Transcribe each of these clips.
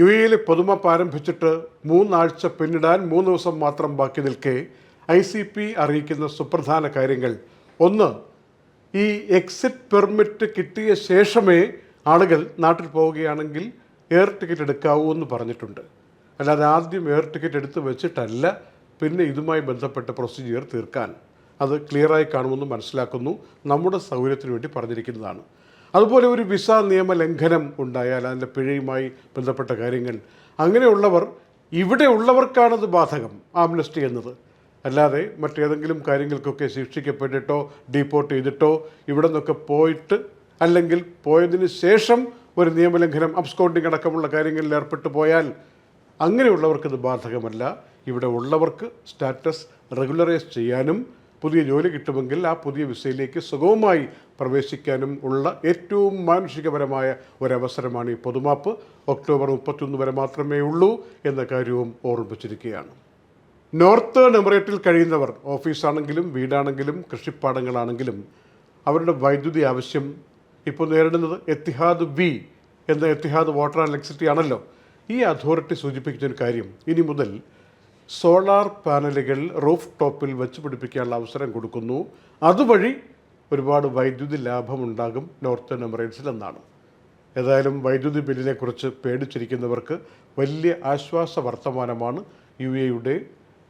U എയിലെ പൊതുമപ്പ് ആരംഭിച്ചിട്ട് മൂന്നാഴ്ച പിന്നിടാൻ മൂന്ന് ദിവസം മാത്രം ബാക്കി നിൽക്കെ ഐ സി പി അറിയിക്കുന്ന സുപ്രധാന കാര്യങ്ങൾ. ഒന്ന് ഈ എക്സിറ്റ് പെർമിറ്റ് കിട്ടിയ ശേഷമേ ആളുകൾ നാട്ടിൽ പോവുകയാണെങ്കിൽ എയർ ടിക്കറ്റ് എടുക്കാവൂ എന്ന് പറഞ്ഞിട്ടുണ്ട്. അല്ലാതെ ആദ്യം എയർ ടിക്കറ്റ് എടുത്ത് വെച്ചിട്ടല്ല പിന്നെ ഇതുമായി ബന്ധപ്പെട്ട പ്രൊസീജിയർ തീർക്കാൻ. അത് ക്ലിയറായി കാണുമെന്ന് മനസ്സിലാക്കുന്നു. നമ്മുടെ സൗകര്യത്തിന് വേണ്ടി പറഞ്ഞിരിക്കുന്നതാണ്. അതുപോലെ ഒരു വിസ നിയമ ലംഘനം ഉണ്ടായാൽ അതിന്റെ പിഴയുമായി ബന്ധപ്പെട്ട കാര്യങ്ങൾ. അങ്ങനെയുള്ളവർ ഇവിടെ ഉള്ളവർക്കാണത് ബാധകം ആംനസ്റ്റി എന്നത്. അല്ലാതെ മറ്റേതെങ്കിലും കാര്യങ്ങൾക്കൊക്കെ ശിക്ഷിക്കപ്പെട്ടിട്ടോ ഡീപ്പോർട്ട് ചെയ്തിട്ടോ ഇവിടെ നിന്നൊക്കെ പോയിട്ട് അല്ലെങ്കിൽ പോയതിന് ശേഷം ഒരു നിയമലംഘനം അബ്സ്കോണ്ടിങ് അടക്കമുള്ള കാര്യങ്ങളിൽ ഏർപ്പെട്ടു പോയാൽ അങ്ങനെയുള്ളവർക്കത് ബാധകമല്ല. ഇവിടെ ഉള്ളവർക്ക് സ്റ്റാറ്റസ് റെഗുലറൈസ് ചെയ്യാനും പുതിയ ജോലി കിട്ടുമെങ്കിൽ ആ പുതിയ വിസയിലേക്ക് സുഗമമായി പ്രവേശിക്കാനും ഉള്ള ഏറ്റവും മാനുഷികപരമായ ഒരവസരമാണ് ഈ പൊതുമാപ്പ്. ഒക്ടോബർ മുപ്പത്തിയൊന്ന് വരെ മാത്രമേ ഉള്ളൂ എന്ന കാര്യവും ഓർമ്മിപ്പിച്ചിരിക്കുകയാണ്. നോർത്ത് എമിറേറ്റിൽ കഴിയുന്നവർ ഓഫീസാണെങ്കിലും വീടാണെങ്കിലും കൃഷിപ്പാടങ്ങളാണെങ്കിലും അവരുടെ വൈദ്യുതി ആവശ്യം ഇപ്പോൾ നേരിടുന്നത് എത്തിഹാദ് ബി എന്ന എത്തിഹാദ് വാട്ടർ ആൻഡ് ഇലക്ട്രിസിറ്റി ആണല്ലോ. ഈ അതോറിറ്റി സൂചിപ്പിക്കുന്ന ഒരു കാര്യം ഇനി മുതൽ സോളാർ പാനലുകൾ റൂഫ് ടോപ്പിൽ വെച്ച് പിടിപ്പിക്കാനുള്ള അവസരം കൊടുക്കുന്നു. അതുവഴി ഒരുപാട് വൈദ്യുതി ലാഭമുണ്ടാകും നോർത്തേൺ എമിറേറ്റ്സിൽ എന്നാണ്. ഏതായാലും വൈദ്യുതി ബില്ലിനെക്കുറിച്ച് പേടിച്ചിരിക്കുന്നവർക്ക് വലിയ ആശ്വാസ വർത്തമാനമാണ് യു എയുടെ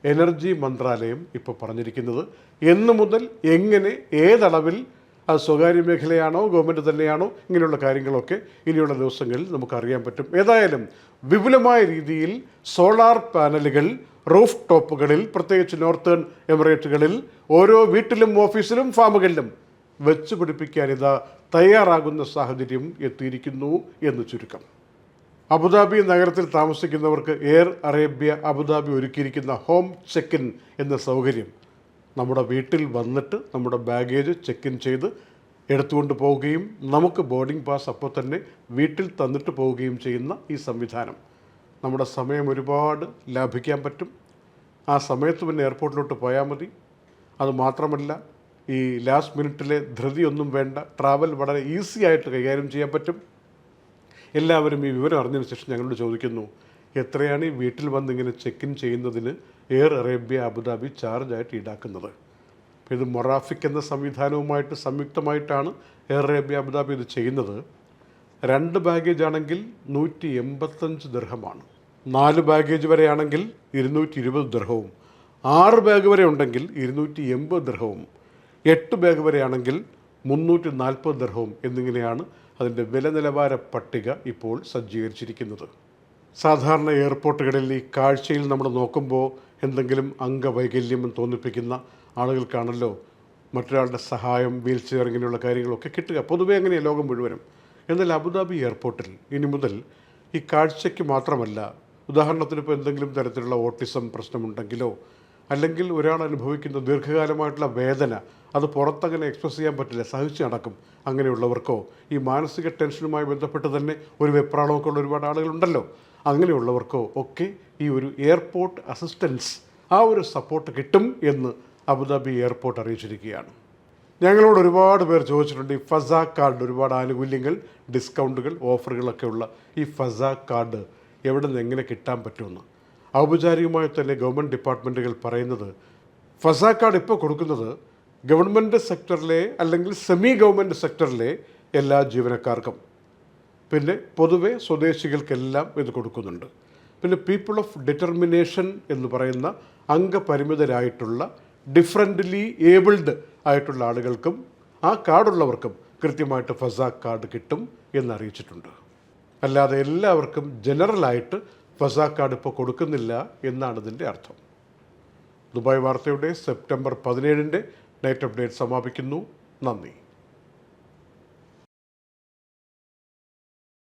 എനർജി മന്ത്രാലയം ഇപ്പോൾ പറഞ്ഞിരിക്കുന്നത്. എന്നു മുതൽ എങ്ങനെ ഏതളവിൽ അത് സ്വകാര്യ മേഖലയാണോ ഗവൺമെന്റ് തന്നെയാണോ ഇങ്ങനെയുള്ള കാര്യങ്ങളൊക്കെ ഇനിയുള്ള ദിവസങ്ങളിൽ നമുക്കറിയാൻ പറ്റും. ഏതായാലും വിപുലമായ രീതിയിൽ സോളാർ പാനലുകൾ റൂഫ് ടോപ്പുകളിൽ പ്രത്യേകിച്ച് നോർത്തേൺ എമിറേറ്റുകളിൽ ഓരോ വീട്ടിലും ഓഫീസിലും ഫാമുകളിലും വെച്ച് പിടിപ്പിക്കാൻ ഇത് തയ്യാറാകുന്ന സാഹചര്യം എത്തിയിരിക്കുന്നു എന്ന് ചുരുക്കം. അബുദാബി നഗരത്തിൽ താമസിക്കുന്നവർക്ക് എയർ അറേബ്യ അബുദാബി ഒരുക്കിയിരിക്കുന്ന ഹോം ചെക്ക് ഇൻ എന്ന സൗകര്യം നമ്മുടെ വീട്ടിൽ വന്നിട്ട് നമ്മുടെ ബാഗേജ് ചെക്ക് ഇൻ ചെയ്ത് എടുത്തുകൊണ്ട് പോവുകയും നമുക്ക് ബോർഡിംഗ് പാസ് അപ്പോൾ തന്നെ വീട്ടിൽ തന്നിട്ട് പോവുകയും ചെയ്യുന്ന ഈ സംവിധാനം. നമ്മുടെ സമയം ഒരുപാട് ലാഭിക്കാൻ പറ്റും. ആ സമയത്ത് പിന്നെ എയർപോർട്ടിലോട്ട് പോയാൽ മതി. അതുമാത്രമല്ല ഈ ലാസ്റ്റ് മിനിറ്റിലെ ധൃതിയൊന്നും വേണ്ട. ട്രാവൽ വളരെ ഈസി ആയിട്ട് കൈകാര്യം ചെയ്യാൻ പറ്റും. എല്ലാവരും ഈ വിവരം അറിഞ്ഞതിന് ശേഷം ഞങ്ങളോട് ചോദിക്കുന്നു എത്രയാണ് ഈ വീട്ടിൽ വന്ന് ഇങ്ങനെ ചെക്ക് ഇൻ ചെയ്യുന്നതിന് എയർ അറേബ്യ അബുദാബി ചാർജായിട്ട് ഈടാക്കുന്നത്? ഇത് മൊറാഫിക് എന്ന സംവിധാനവുമായിട്ട് സംയുക്തമായിട്ടാണ് എയർ അറേബ്യ അബുദാബി ഇത് ചെയ്യുന്നത്. രണ്ട് ബാഗേജ് ആണെങ്കിൽ നൂറ്റി എൺപത്തഞ്ച് ദർഹമാണ് നാല് ബാഗേജ് വരെയാണെങ്കിൽ ഇരുന്നൂറ്റി ഇരുപത് ദൃഹവും ആറ് ബാഗ് വരെ ഉണ്ടെങ്കിൽ ഇരുന്നൂറ്റി എൺപത് ദൃഹവും എട്ട് ബാഗ് വരെയാണെങ്കിൽ മുന്നൂറ്റി നാൽപ്പത് ദൃഹവും എന്നിങ്ങനെയാണ് അതിന്റെ വില നിലവാര പട്ടിക ഇപ്പോൾ സജ്ജീകരിച്ചിരിക്കുന്നത്. സാധാരണ എയർപോർട്ടുകളിൽ ഈ കാഴ്ചയിൽ നമ്മൾ നോക്കുമ്പോൾ എന്തെങ്കിലും അംഗവൈകല്യം തോന്നിപ്പിക്കുന്ന ആളുകൾക്കാണല്ലോ മറ്റൊരാളുടെ സഹായം വീൽ ചെയർ ഇങ്ങനെയുള്ള കാര്യങ്ങളൊക്കെ കിട്ടുക. പൊതുവേ അങ്ങനെയാണ് ലോകം മുഴുവനും. എന്നാൽ അബുദാബി എയർപോർട്ടിൽ ഇനി മുതൽ ഈ കാഴ്ചയ്ക്ക് മാത്രമല്ല ഉദാഹരണത്തിന് ഇപ്പോൾ എന്തെങ്കിലും തരത്തിലുള്ള ഓട്ടിസം പ്രശ്നമുണ്ടെങ്കിലോ അല്ലെങ്കിൽ ഒരാൾ അനുഭവിക്കുന്ന ദീർഘകാലമായിട്ടുള്ള വേദന അത് പുറത്തങ്ങനെ എക്സ്പ്രസ് ചെയ്യാൻ പറ്റില്ല സഹിച്ച് നടക്കും. അങ്ങനെയുള്ളവർക്കോ ഈ മാനസിക ടെൻഷനുമായി ബന്ധപ്പെട്ട് തന്നെ ഒരു വെപ്രാളമൊക്കെ ഉള്ള ഒരുപാട് ആളുകളുണ്ടല്ലോ. അങ്ങനെയുള്ളവർക്കോ ഒക്കെ ഈ ഒരു എയർപോർട്ട് അസിസ്റ്റൻസ് ആ ഒരു സപ്പോർട്ട് കിട്ടും എന്ന് അബുദാബി എയർപോർട്ട് അറിയിച്ചിരിക്കുകയാണ്. ഞങ്ങളോട് ഒരുപാട് പേർ ചോദിച്ചിട്ടുണ്ട് ഈ ഫസ കാർഡ് ഒരുപാട് ആനുകൂല്യങ്ങൾ ഡിസ്കൗണ്ടുകൾ ഓഫറുകളൊക്കെ ഉള്ള ഈ ഫസ കാർഡ് എവിടെ നിന്ന് എങ്ങനെ കിട്ടാൻ പറ്റുമെന്ന്. ഔപചാരികമായി തന്നെ ഗവൺമെന്റ് ഡിപ്പാർട്ട്മെന്റുകൾ പറയുന്നത്? ഫസാ കാർഡ് ഇപ്പോൾ കൊടുക്കുന്നത് ഗവൺമെന്റ് സെക്ടറിലെ അല്ലെങ്കിൽ സെമി ഗവൺമെന്റ് സെക്ടറിലെ എല്ലാ ജീവനക്കാർക്കും. പിന്നെ പൊതുവെ സ്വദേശികൾക്കെല്ലാം ഇത് കൊടുക്കുന്നുണ്ട്. പിന്നെ പീപ്പിൾ ഓഫ് ഡിറ്റർമിനേഷൻ എന്ന് പറയുന്ന അംഗപരിമിതരായിട്ടുള്ള ഡിഫറന്റ്ലി ഏബിൾഡ് ആയിട്ടുള്ള ആളുകൾക്കും ആ കാർഡുള്ളവർക്കും കൃത്യമായിട്ട് ഫസാ കാർഡ് കിട്ടും എന്ന് അറിയിച്ചിട്ടുണ്ട് അല്ലാതെ എല്ലാവർക്കും ജനറലായിട്ട് ഫസ കാർഡ് ഇപ്പോൾ കൊടുക്കുന്നില്ല എന്നാണ് ഇതിന്റെ അർത്ഥം. ദുബായ് വാർത്തയുടെ സെപ്റ്റംബർ പതിനേഴിന്റെ നൈറ്റ് അപ്ഡേറ്റ് സമാപിക്കുന്നു. നന്ദി.